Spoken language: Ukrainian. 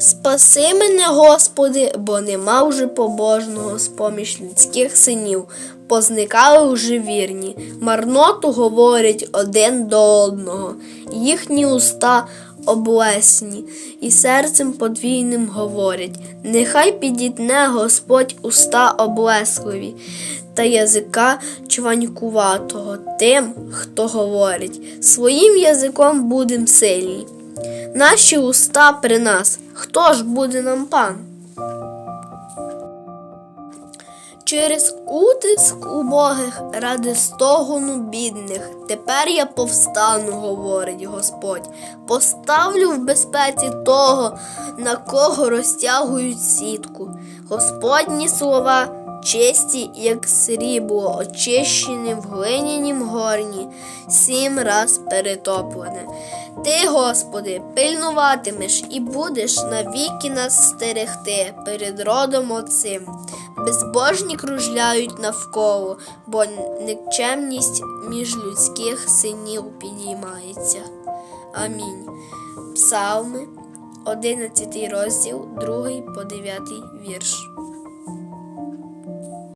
Спаси мене, Господи, бо нема вже побожного з-поміж людських синів. Позникали вже вірні, марноту говорять один до одного, їхні уста облесні, і серцем подвійним говорять. Нехай підітне Господь уста облесливі, та язика чванькуватого тим, хто говорить. Своїм язиком будем сильні. Наші уста при нас, хто ж буде нам пан? Через утиск убогих ради стогону бідних. Тепер я повстану, говорить Господь. Поставлю в безпеці того, на кого розтягують сітку. Господні слова чисті, як срібло, очищені в глинянім горні, сім раз перетоплене. Ти, Господи, пильнуватимеш і будеш навіки нас стерегти перед родом оцим. Безбожні кружляють навколо, бо никчемність між людських синів підіймається. Амінь. Псалми, 11 розділ, 2 по 9 вірш.